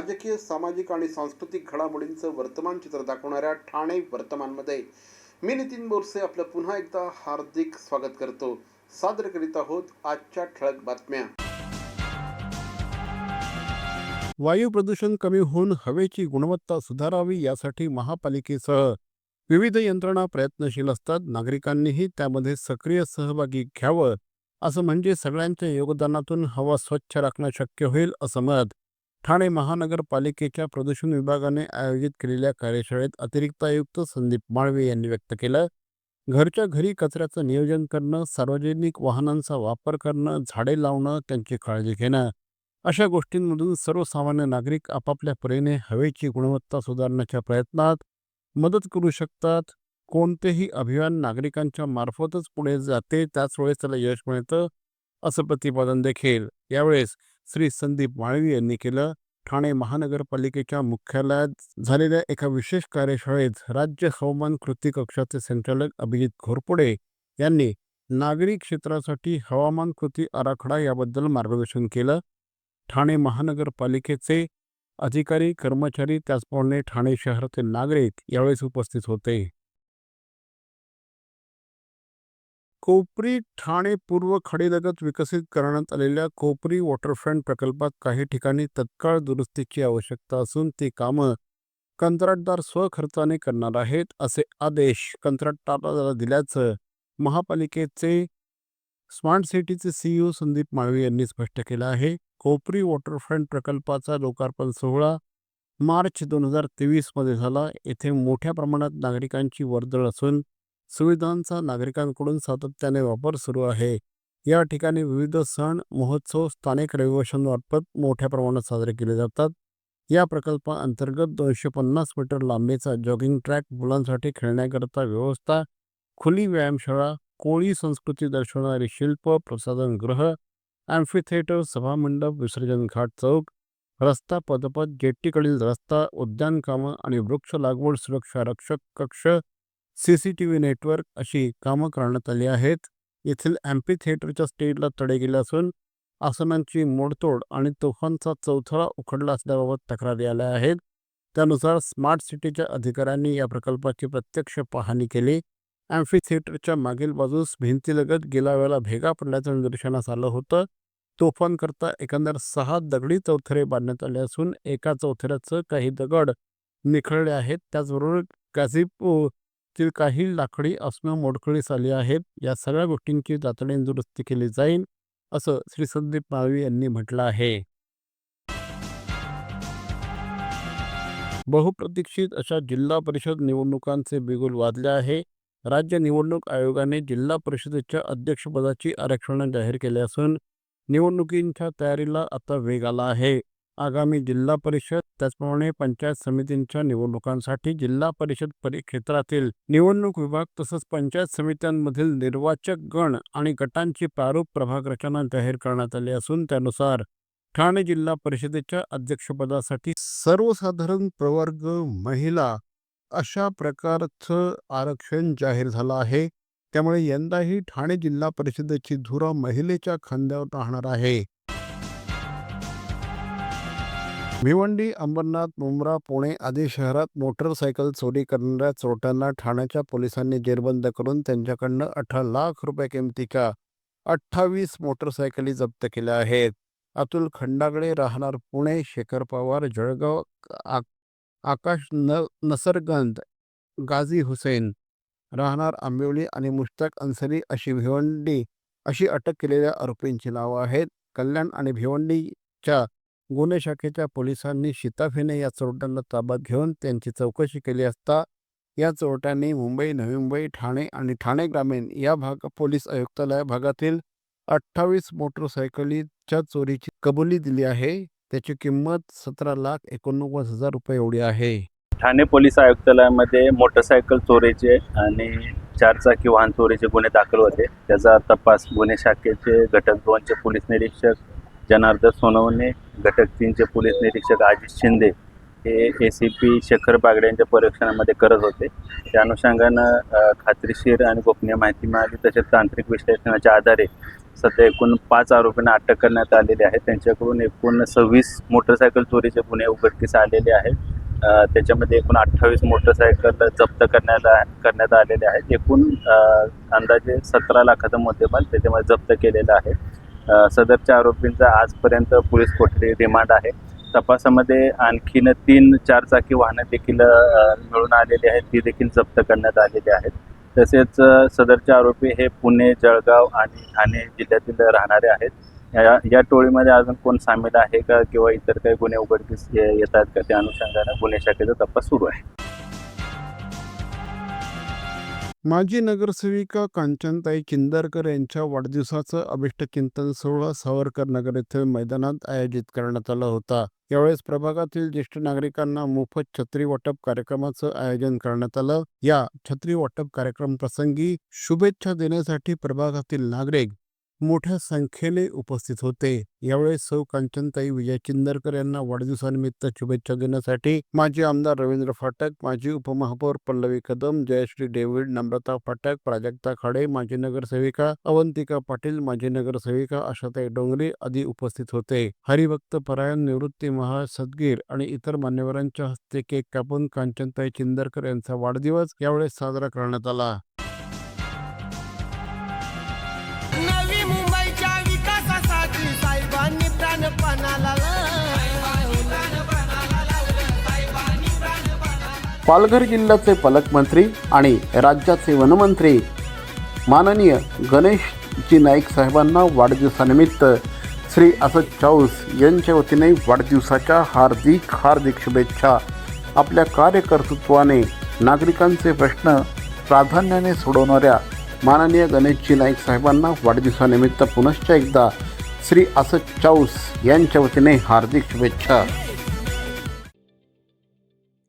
राजकीय सामाजिक आणि सांस्कृतिक घडामोडींचं वर्तमान चित्र दाखवणाऱ्या ठाणे वर्तमानमध्ये मी नितीन बोरसे आपलं पुन्हा एकदा हार्दिक स्वागत करतो. सादर करीत आहोत आजच्या ठळक बातम्या. वायू प्रदूषण कमी होऊन हवेची गुणवत्ता सुधारावी यासाठी महापालिकेसह विविध यंत्रणा प्रयत्नशील असतात. नागरिकांनीही त्यामध्ये सक्रिय सहभागी घ्यावं असं म्हणजे सगळ्यांच्या योगदानातून हवा स्वच्छ राखणं शक्य होईल असं मत ठाणे महानगरपालिकेच्या प्रदूषण विभागाने आयोजित केलेल्या कार्यशाळेत अतिरिक्त आयुक्त संदीप माळवे यांनी व्यक्त केलं घरच्या घरी कचऱ्याचं नियोजन करणं सार्वजनिक वाहनांचा वापर करणं झाडे लावणं त्यांची काळजी घेणं अशा गोष्टींमधून सर्वसामान्य नागरिक आपापल्या परीने हवेची गुणवत्ता सुधारण्याच्या प्रयत्नात मदत करू शकतात. कोणतेही अभियान नागरिकांच्या मार्फतच पुढे जाते त्याच वेळेस त्याला यश मिळतं असं प्रतिपादन देखील. यावेळेस श्री संदीप माळवी यांनी केलं. ठाणे महानगरपालिकेच्या मुख्यालयात झालेल्या एका विशेष कार्यशाळेत राज्य हवामान कृती कक्षाचे संचालक अभिजित घोरपुडे यांनी नागरी क्षेत्रासाठी हवामान कृती आराखडा याबद्दल मार्गदर्शन केलं. ठाणे महानगरपालिकेचे अधिकारी कर्मचारी त्याचप्रमाणे ठाणे शहरातील नागरिक यावेळेस उपस्थित होते. कोपरी ठाणे पूर्व खडीलगत विकसित करण्यात आलेल्या कोपरी वॉटरफ्रंट प्रकल्पात काही ठिकाणी तत्काळ दुरुस्तीची आवश्यकता असून ती कामं कंत्राटदार स्वखर्चाने करणार आहेत असे आदेश कंत्राटदाराला दिल्याचं महापालिकेचे स्मार्ट सिटीचे सीईओ संदीप माळवे यांनी स्पष्ट केलं आहे. कोपरी वॉटरफ्रंट प्रकल्पाचा लोकार्पण सोहळा मार्च दोन हजार तेवीसमध्ये झाला. येथे मोठ्या प्रमाणात नागरिकांची वर्दळ असून सुविधांचा नागरिकांकडून सातत्याने वापर सुरू आहे. या ठिकाणी विविध सण महोत्सव स्थानिक रहिवाशांमार्फत मोठ्या प्रमाणात साजरे केले जातात. या प्रकल्पाअंतर्गत दोनशे पन्नास मीटर लांबीचा जॉगिंग ट्रॅक मुलांसाठी खेळण्याकरता व्यवस्था खुली व्यायामशाळा कोळी संस्कृती दर्शवणारी शिल्प प्रसाधनगृह ॲम्फिथेटर सभामंडप विसर्जन घाट चौक रस्ता पदपथ जेट्टीकडील रस्ता उद्यानकामं आणि वृक्ष लागवड सुरक्षा रक्षक कक्ष C C T V network अशी कामं करण्यात आली आहेत. येथील अँपी थिएटरच्या स्टेजला तडे गेले असून आसनांची मोडतोड आणि तोफांचा चौथळा उखडला असल्याबाबत तक्रारी आल्या आहेत. त्यानुसार स्मार्ट सिटीच्या अधिकाऱ्यांनी या प्रकल्पाची प्रत्यक्ष पाहणी केली. अँफी थिएटरच्या मागील बाजूस भिंतीलगत गेल्या वेळेला भेगा पडल्याचं निदर्शनास आलं होतं. तोफांकरता एकंदर सहा दगडी चौथरे बांधण्यात आले असून एका चौथऱ्याचं काही दगड निखळले आहेत. त्याचबरोबर गाझीपूरतील काही लाकडी असणं मोडकळीस आली आहेत. या सगळ्या गोष्टींची तातडीने दुरुस्ती केली जाईल असं श्री संदीप माळवी यांनी म्हटलं आहे. बहुप्रतीक्षित अशा जिल्हा परिषद निवडणुकांचे बिगुल वाजले आहे. राज्य निवडणूक आयोगाने जिल्हा परिषदेच्या अध्यक्षपदाची आरक्षणं जाहीर केली असून निवडणुकींच्या तयारीला आता वेग आला आहे. आगामी जिल्हा परिषद त्याचप्रमाणे पंचायत समितींच्या निवडणुकांसाठी जिल्हा परिषद परिक्षेत्रातील निवडणूक विभाग तसंच पंचायत समित्यांमधील निर्वाचक गण आणि गटांची प्रारूप प्रभाग रचना जाहीर करण्यात आली असून त्यानुसार ठाणे जिल्हा परिषदेच्या अध्यक्षपदासाठी सर्वसाधारण प्रवर्ग महिला अशा प्रकारचं आरक्षण जाहीर झालं आहे. त्यामुळे यंदाही ठाणे जिल्हा परिषदेची धुरा महिलेच्या खांद्यावर राहणार आहे. भिवंडी अंबरनाथ मुंब्रा पुणे आदी शहरात मोटरसायकल चोरी करणाऱ्या चोरट्यांना ठाण्याच्या पोलिसांनी जेरबंद करून त्यांच्याकडनं अठरा लाख रुपये किमतीच्या अठ्ठावीस मोटरसायकली जप्त केल्या आहेत. अतुल खंडागळे राहणार पुणे शेखर पवार जळगाव आ आकाश न नसरगंद गाझी हुसेन राहणार आंबिवली आणि मुश्ताक अन्सरी अशी भिवंडी अशी अटक केलेल्या आरोपींची नावं आहेत. कल्याण आणि भिवंडीच्या गुन्हे शाखेच्या पोलिसांनी शिताफीने या चोरट्यांना ताब्यात घेऊन त्यांची चौकशी केली असता या चोरट्यांनी मुंबई नवी मुंबई ठाणे आणि ठाणे ग्रामीण या भाग पोलीस आयुक्तालय भागातील अठ्ठावीस मोटरसायकलीच्या चोरीची कबुली दिली आहे. त्याची किंमत सतरा लाख एकोणनव्वद हजार रुपये एवढी आहे. ठाणे पोलीस आयुक्तालयामध्ये मोटरसायकल चोरीचे आणि चारचाकी वाहन चोरीचे गुन्हे दाखल होते. त्याचा तपास गुन्हे शाखेचे घटक दोनचे पोलीस निरीक्षक जनार्दन सोनवणे घटक तीनचे पोलीस निरीक्षक अजित शिंदे हे A C P Shekhar Bagade यांच्या परीक्षणामध्ये करत होते. त्या अनुषंगानं खात्रीशीर आणि गोपनीय माहिती मिळाली. तसेच तांत्रिक विश्लेषणाच्या आधारे सध्या एकूण पाच आरोपींना अटक करण्यात आलेली आहे. त्यांच्याकडून एकूण सव्वीस मोटरसायकल चोरीचे गुन्हे उघडकीस आलेले आहेत. त्याच्यामध्ये एकूण अठ्ठावीस मोटरसायकल जप्त करण्यात करण्यात आलेले आहेत. एकूण अंदाजे सतरा लाखाचा मुद्देमाल त्याच्यामध्ये जप्त केलेला आहे. सदरच्या आरोपींचा आजपर्यंत पोलीस कोठडी रिमांड आहे. तपासामध्ये आणखीन तीन चारचाकी वाहनं देखील मिळून आलेली आहेत. ती देखील जप्त करण्यात आलेली आहेत. तसेच सदरचे आरोपी हे पुणे जळगाव आणि ठाणे जिल्ह्यातील राहणारे आहेत. या या टोळीमध्ये अजून कोण सामील आहे का किंवा इतर काही गुन्हे उघडकीस येतात का त्या अनुषंगाने गुन्हे शाखेचा तपास सुरू आहे. माजी नगरसेविका कांचनताई किंदरकर यांच्या वाढदिवसाचं अभिष्ट चिंतन सोहळा सावरकर नगर येथील मैदानात आयोजित करण्यात आला होता. यावेळेस प्रभागातील ज्येष्ठ नागरिकांना मोफत छत्री वाटप कार्यक्रमाचं आयोजन करण्यात आलं. या छत्री वाटप कार्यक्रम प्रसंगी शुभेच्छा देण्यासाठी प्रभागातील नागरिक मोठ्या संख्येने उपस्थित होते. यावेळेस सौ कांचनताई विजय चिंदरकर यांना वाढदिवसानिमित्त शुभेच्छा देण्यासाठी माजी आमदार रवींद्र फाटक माजी उपमहापौर पल्लवी कदम जयश्री डेव्हिड नम्रता फाटक प्राजक्ता खाडे माजी नगरसेविका अवंतिका पाटील माजी नगरसेविका आशाताई डोंगरे आदी उपस्थित होते. हरिभक्त परायण निवृत्ती महाराज सदगीर आणि इतर मान्यवरांच्या हस्ते केक कापून कांचनताई चिंदरकर यांचा वाढदिवस यावेळेस साजरा करण्यात आला. पालघर जिल्ह्याचे पालकमंत्री आणि राज्याचे वनमंत्री माननीय गणेशजी नाईक साहेबांना वाढदिवसानिमित्त श्री असद चाऊस यांच्या वतीने वाढदिवसाच्या हार्दिक हार्दिक शुभेच्छा. आपल्या कार्यकर्तृत्वाने नागरिकांचे प्रश्न प्राधान्याने सोडवणाऱ्या माननीय गणेशजी नाईक साहेबांना वाढदिवसानिमित्त पुनश्च एकदा श्री असद चाऊस यांच्या वतीने हार्दिक शुभेच्छा.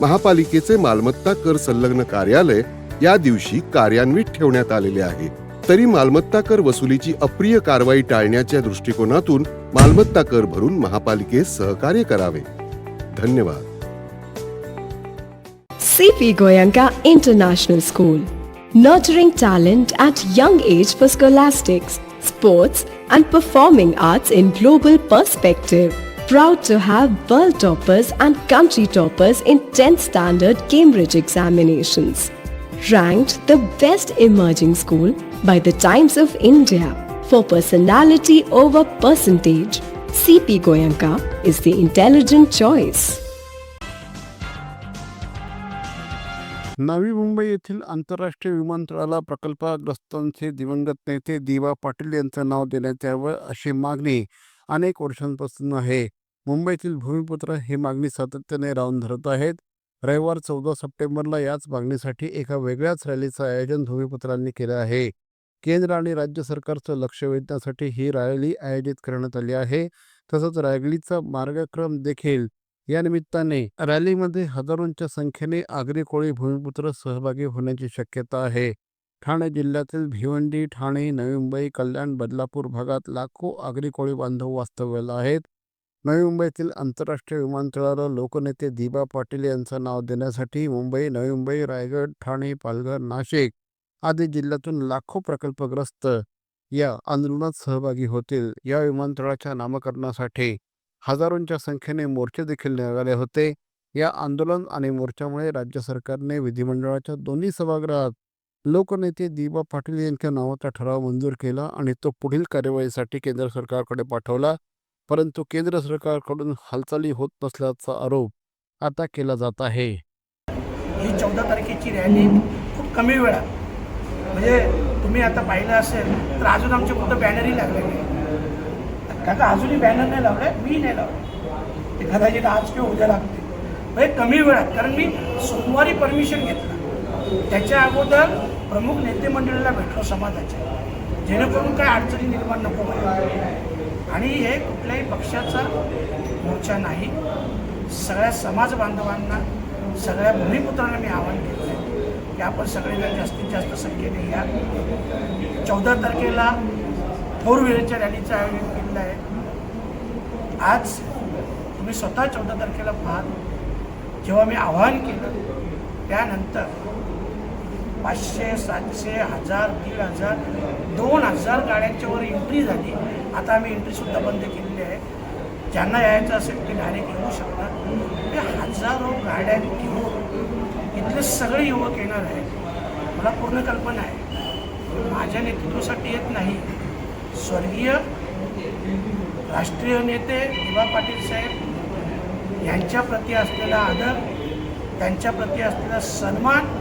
महापालिकेचे मालमत्ता कर संलग्न कार्यालय या दिवशी कार्यान्वित ठेवण्यात आलेले आहे. तरी मालमत्ता कर वसुलीची अप्रिय कारवाई टाळण्याच्या दृष्टिकोनातून मालमत्ता कर भरून महापालिकेत सहकार्य करावे. धन्यवाद. C P Goenka international school nurturing talent at young age for scholastics sports and performing arts in global perspective Proud to have world toppers and country toppers in 10th standard Cambridge examinations. Ranked the best emerging school by the Times of India for personality over percentage. CP Goyanka is the intelligent choice. Navi Mumbai येथील आंतरराष्ट्रीय विमानतळाला प्रकल्पग्रस्तांचे दिवंगत नेते दिवा पाटील यांचं नाव देण्यात यावं अशी मागणी अनेक वर्षांपासून आहे मुंबईतील भूमिपुत्र ही मागणी सातत्याने राहून धरत आहेत. रविवार चौदा सप्टेंबरला याच मागणीसाठी एका वेगळ्याच रॅलीचं आयोजन भूमिपुत्रांनी केलं आहे. केंद्र आणि राज्य सरकारचं लक्ष वेधण्यासाठी ही रॅली आयोजित करण्यात आली आहे. तसंच रॅलीचा मार्गक्रम देखील या निमित्ताने. रॅलीमध्ये हजारोंच्या संख्येने आगरी कोळी भूमिपुत्र सहभागी होण्याची शक्यता आहे. ठाणे जिल्ह्यातील भिवंडी ठाणे नवी मुंबई कल्याण बदलापूर भागात लाखो आगरी कोळी बांधव वास्तव्याला आहेत. नवी मुंबईतील आंतरराष्ट्रीय विमानतळाला लोकनेते दिबा पाटील यांचं नाव देण्यासाठी मुंबई नवी मुंबई रायगड ठाणे पालघर नाशिक आदी जिल्ह्यातून लाखो प्रकल्पग्रस्त या आंदोलनात सहभागी होतील. या विमानतळाच्या नामकरणासाठी हजारोंच्या संख्येने मोर्चे देखील निघाले होते. या आंदोलन आणि मोर्चामुळे राज्य सरकारने विधिमंडळाच्या दोन्ही सभागृहात लोकनेते दिबा पाटील यांच्या नावाचा ठराव मंजूर केला आणि तो पुढील कार्यवाहीसाठी केंद्र सरकारकडे पाठवला. परंतु केंद्र सरकारकडून हालचाली होत नसल्याचा आरोप आता केला जात आहे. ही चौदा तारखेची रॅली खूप कमी वेळा म्हणजे तुम्ही आता पाहिलं असेल तर अजून आमचे कुठं बॅनरही लागले काका अजूनही बॅनर नाही लावले मी नाही लावले. ते कदाचित आज किंवा उद्या लागते. म्हणजे कमी वेळात कारण मी सोमवारी परमिशन घेतलं. त्याच्या अगोदर प्रमुख नेते मंडळीला भेटलो समाजाच्या. जेणेकरून काय अडचणी निर्माण नको आणि हे कुठल्याही पक्षाचा मोर्चा नाही. सगळ्या समाज बांधवांना सगळ्या भूमिपुत्रांना मी आवाहन केलं आहे की आपण सगळेजण जास्तीत जास्त संख्येने या. चौदा तारखेला फोर व्हीलरच्या रॅलीचं आयोजन केलेलं आहे. आज तुम्ही स्वतः चौदा तारखेला पाहाल. जेव्हा मी आवाहन केलं त्यानंतर पाचशे सातशे हजार दीड हजार दोन हजार गाड्यांच्या वर एंट्री झाली. आता आम्ही एंट्रीसुद्धा बंद केलेली आहे. ज्यांना यायचं असेल ते डायरेक्ट येऊ शकतात. ते हजारो गाड्या घेऊन इथले सगळे युवक येणार आहेत. मला पूर्ण कल्पना आहे. माझ्या नेतृत्वासाठी येत नाही. स्वर्गीय राष्ट्रीय नेते दिवा पाटील साहेब यांच्याप्रती असलेला आदर त्यांच्याप्रती असलेला सन्मान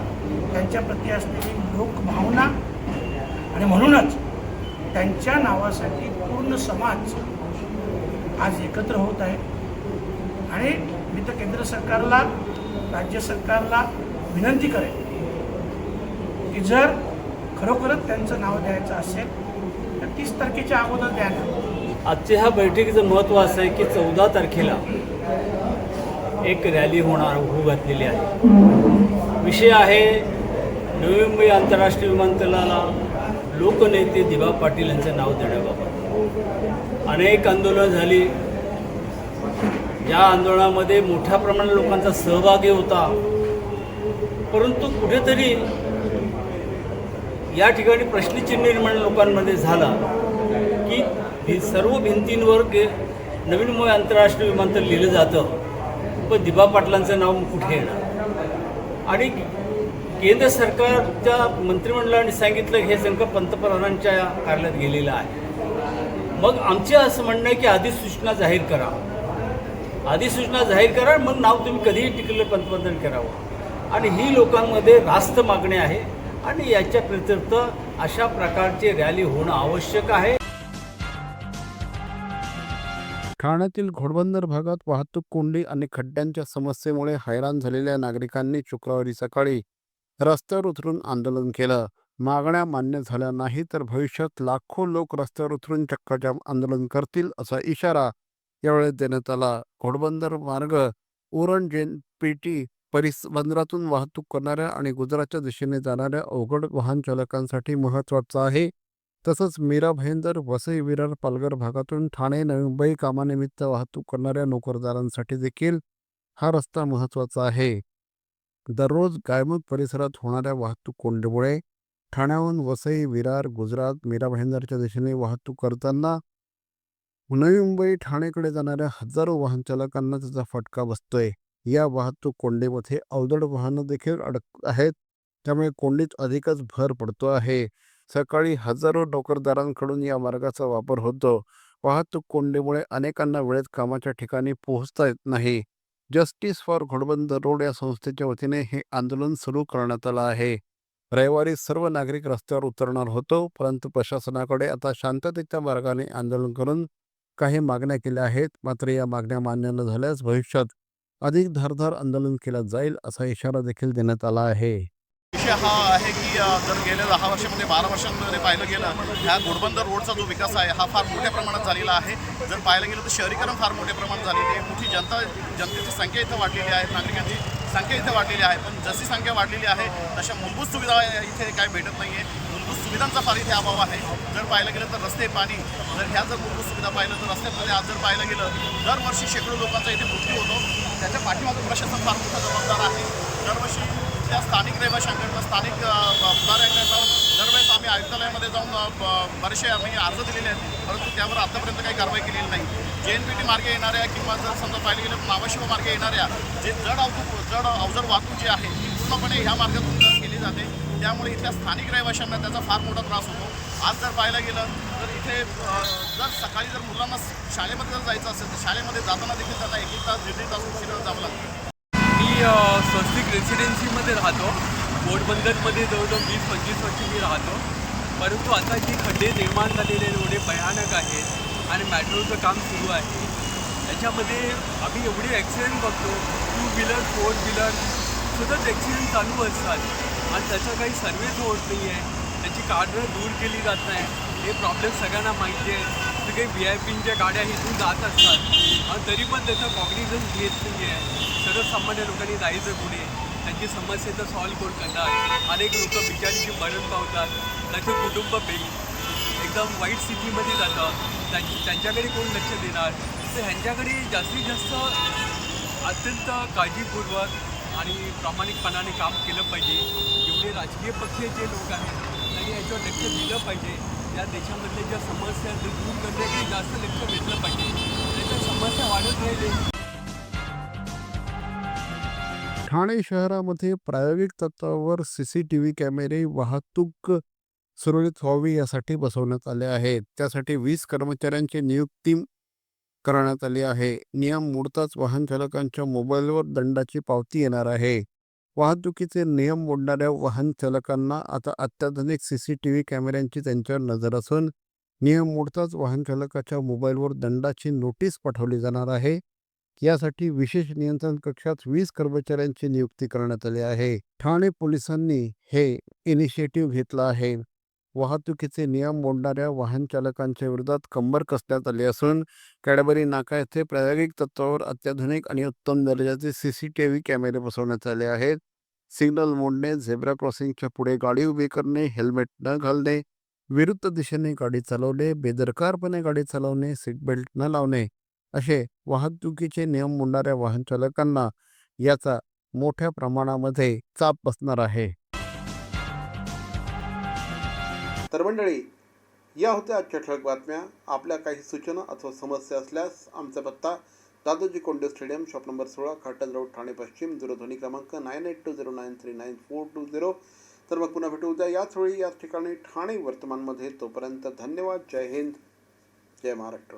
त्यांच्याप्रती असलेली लोकभावना आणि म्हणूनच त्यांच्या नावासाठी पूर्ण समाज आज एकत्र होत आहे. आणि मी तर केंद्र सरकारला राज्य सरकारला विनंती करेन की जर खरोखरच त्यांचं नाव द्यायचं असेल तर तीस तारखेच्या अगोदर द्या ना. आजच्या ह्या बैठकीचं महत्त्व असं आहे की चौदा तारखेला एक रॅली होणार होऊ घातलेली आहे. विषय आहे नवी मुंबई आंतरराष्ट्रीय विमानतळाला लोकनेते दिबा पाटील यांचं नाव देण्याबाबत. अनेक आंदोलनं झाली. या आंदोलनामध्ये मोठ्या प्रमाणात लोकांचा सहभागी होता. परंतु कुठेतरी या ठिकाणी प्रश्नचिन्ह निर्माण लोकांमध्ये झाला की ही सर्व भिंतींवर गे नवीन मुंबई आंतरराष्ट्रीय विमानतळ लिहिलं जातं. पण दिबा पाटलांचं नाव कुठे येणार? आणि केंद्र सरकारच्या मंत्रिमंडळाने सांगितलं हे संकट पंतप्रधानांच्या कार्यालयात गेलेलं आहे. मग आमचे असं म्हणणं आहे की अधिसूचना जाहीर करा. अधिसूचना जाहीर करा मग नाव तुम्ही कधीही टिकलं पंतप्रधान करावं. आणि ही लोकांमध्ये रास्त मागणी आहे आणि याच्या प्रत्यर्थ अशा प्रकारची रॅली होणं आवश्यक आहे. ठाण्यातील घोडबंदर भागात वाहतूक कोंडी आणि खड्ड्यांच्या समस्येमुळे हैराण झालेल्या नागरिकांनी शुक्रवारी सकाळी रस्त्यावर उतरून आंदोलन केलं. मागण्या मान्य झाल्या नाही तर भविष्यात लाखो लोक रस्त्यावर उतरून चक्काजाम आंदोलन करतील असा इशारा यावेळी देण्यात आला. घोडबंदर मार्ग उरण जेन पेटी परिस बंदरातून वाहतूक करणाऱ्या आणि गुजरातच्या दिशेने जाणाऱ्या अवघड वाहन चालकांसाठी महत्त्वाचा आहे. तसंच मीरा भयंदर वसई विरार पालघर भागातून ठाणे नवी मुंबई कामानिमित्त वाहतूक करणाऱ्या नोकरदारांसाठी देखील हा रस्ता महत्त्वाचा आहे. दररोज गायमुख परिसरात होणाऱ्या वाहतूक कोंडीमुळे ठाण्याहून वसई विरार गुजरात मीरा भाईंदरच्या दिशेने वाहतूक करताना नवी मुंबई ठाणेकडे जाणाऱ्या हजारो वाहन चालकांना त्याचा फटका बसतोय. या वाहतूक कोंडीमध्ये अवजड वाहनं देखील अडक आहेत. त्यामुळे कोंडीत अधिकच भर पडतो आहे. सकाळी हजारो नोकरदारांकडून या मार्गाचा वापर होतो. वाहतूक कोंडीमुळे अनेकांना वेळेत कामाच्या ठिकाणी पोहोचता येत नाही. जस्टिस फॉर घोडबंदर रोड या संस्थेच्या वतीने हे आंदोलन सुरू करण्यात आलं आहे. रविवारी सर्व नागरिक रस्त्यावर उतरणार होतो परंतु प्रशासनाकडे आता शांततेच्या मार्गाने आंदोलन करून काही मागण्या केल्या आहेत. मात्र या मागण्या मान्य न झाल्यास भविष्यात अधिक धारधार आंदोलन केलं जाईल असा इशारा देखील देण्यात आला आहे. विषय हा आहे की जर गेल्या दहा वर्षामध्ये बारा वर्षांमध्ये पाहिलं गेलं ह्या घोडबंदर रोडचा जो विकास आहे हा फार मोठ्या प्रमाणात झालेला आहे. जर पाहायला गेलं तर शहरीकरण फार मोठ्या प्रमाणात झालेली आहे. मोठी जनता जनतेची संख्या इथं वाढलेली आहे नागरिकांची संख्या इथे वाढलेली आहे. पण जशी संख्या वाढलेली आहे तशा मूलभूत सुविधा इथे काय भेटत नाही आहे मूलभूत सुविधांचा फार इथे अभाव आहे. जर पाहायला गेलं तर रस्ते पाणी जर ह्या जर मूलभूत सुविधा पाहिलं तर रस्त्यामध्ये आज जर पाहायला गेलं दरवर्षी शेकडो लोकांचा इथे मृत्यू होतो. त्याच्या पाठीमागं प्रशासन फार मोठा जबाबदार आहे. दरवर्षी त्या स्थानिक रहिवाशांकडनं स्थानिक पुढाऱ्यांकडनं दरवेळेस आम्ही आयुक्तालयामध्ये जाऊन ब- बरेचसे आम्ही अर्ज दिलेले आहेत. परंतु त्यावर आतापर्यंत काही कारवाई केलेली नाही. जे एन पी टी मार्गे येणाऱ्या किंवा जर समजा पाहिलं गेलं तर मार्गे येणाऱ्या जे जड अवतू जड अवजड वाहतूक जी आहे ती पूर्णपणे ह्या मार्गातून केली जाते. त्यामुळे इथल्या स्थानिक रहिवाशांना त्याचा फार मोठा त्रास होतो. आज जर पाहायला गेलं तर इथे जर सकाळी जर मुलांना शाळेमध्ये जर जायचं असेल तर शाळेमध्ये जाताना देखील त्यांना एक एक तास दीड तास उशिरा जावं लागतं. मी स्वस्तिक रेसिडेन्सीमध्ये राहतो. पोटबंदरमध्ये जवळजवळ वीस पंचवीस वर्ष मी राहतो. परंतु आता जे खड्डे निर्माण झालेले एवढे भयानक आहेत आणि मेट्रोचं काम सुरू आहे. त्याच्यामध्ये आम्ही एवढे ॲक्सिडेंट बघतो. टू व्हीलर फोर व्हीलर सतत ॲक्सिडेंट चालू असतात. आणि त्याचा काही सर्व्हिस होत नाही आहे त्याची कारणं दूर केली जात नाही हे प्रॉब्लेम सगळ्यांना माहिती आहे. तर काही व्ही आय पींच्या गाड्या इथून जात असतात. आणि तरी पण त्याचं कॉग्निझन घेत नाही आहे सर्वसामान्य लोकांनी जायचं पुढे. त्यांची समस्येचं सॉल्व्ह कोण करणार? अनेक लोक बिचारीची मरण पावतात. त्याचं कुटुंब बे एकदम वाईट स्थितीमध्ये जातं. त्यांची त्यांच्याकडे कोण लक्ष देणार? तर ह्यांच्याकडे जास्तीत जास्त अत्यंत काळजीपूर्वक आणि प्रामाणिकपणाने काम केलं पाहिजे. एवढे राजकीय पक्ष जे लोक आहेत. त्यांनी याच्यावर लक्ष दिलं पाहिजे. या देशामधल्या ज्या समस्या आहेत, ते दूर करण्याकडे जास्त लक्ष घेतलं पाहिजे. त्याच्या समस्या वाढत राहिले ठाणे शहरामध्ये प्रायोगिक तत्वावर सी सी टी व्ही कॅमेरे वाहतूक सुरळीत व्हावी यासाठी बसवण्यात आले आहेत. त्यासाठी वीस कर्मचाऱ्यांची नियुक्ती करण्यात आली आहे. नियम मोडताच वाहन चालकांच्या मोबाईलवर दंडाची पावती येणार आहे. वाहतुकीचे नियम मोडणाऱ्या वाहन चालकांना आता अत्याधुनिक सी सी टी व्ही कॅमेऱ्यांची त्यांच्यावर नजर असून नियम मोडताच वाहन चालकाच्या मोबाईलवर दंडाची नोटीस पाठवली जाणार आहे. यासाठी विशेष नियंत्रण कक्षात वीस कर्मचाऱ्यांची नियुक्ती करण्यात आली आहे. ठाणे पोलिसांनी हे इनिशिएटिव्ह घेतलं आहे. वाहतुकीचे नियम मोडणाऱ्या वाहन चालकांच्या विरोधात कंबर कसण्यात आली असून कॅडबरी नाका येथे प्रायोगिक तत्वावर अत्याधुनिक आणि उत्तम दर्जाचे सी सी टी व्ही कॅमेरे बसवण्यात आले आहेत. सिग्नल मोडणे झेब्रा क्रॉसिंगच्या पुढे गाडी उभी करणे हेल्मेट न घालणे विरुद्ध दिशेने गाडी चालवणे बेदरकारपणे गाडी चालवणे सीटबेल्ट न लावणे असे वाहतुकीचे नियम मोडणाऱ्या वाहन चालकांना याचा मोठ्या प्रमाणामध्ये चाप बसणार आहे. तर मंडळी या होत्या आजच्या ठळक बातम्या. आपल्या काही सूचना अथवा समस्या असल्यास आमचा पत्ता Dadoji Konde stadium shop number सोळा खाटल रोड ठाणे पश्चिम दूरध्वनी क्रमांक nine eight two zero nine three nine four two zero. तर मग पुन्हा भेटू उद्या याच वेळी याच ठिकाणी ठाणे वर्तमानमध्ये. तोपर्यंत धन्यवाद. जय हिंद. जय महाराष्ट्र.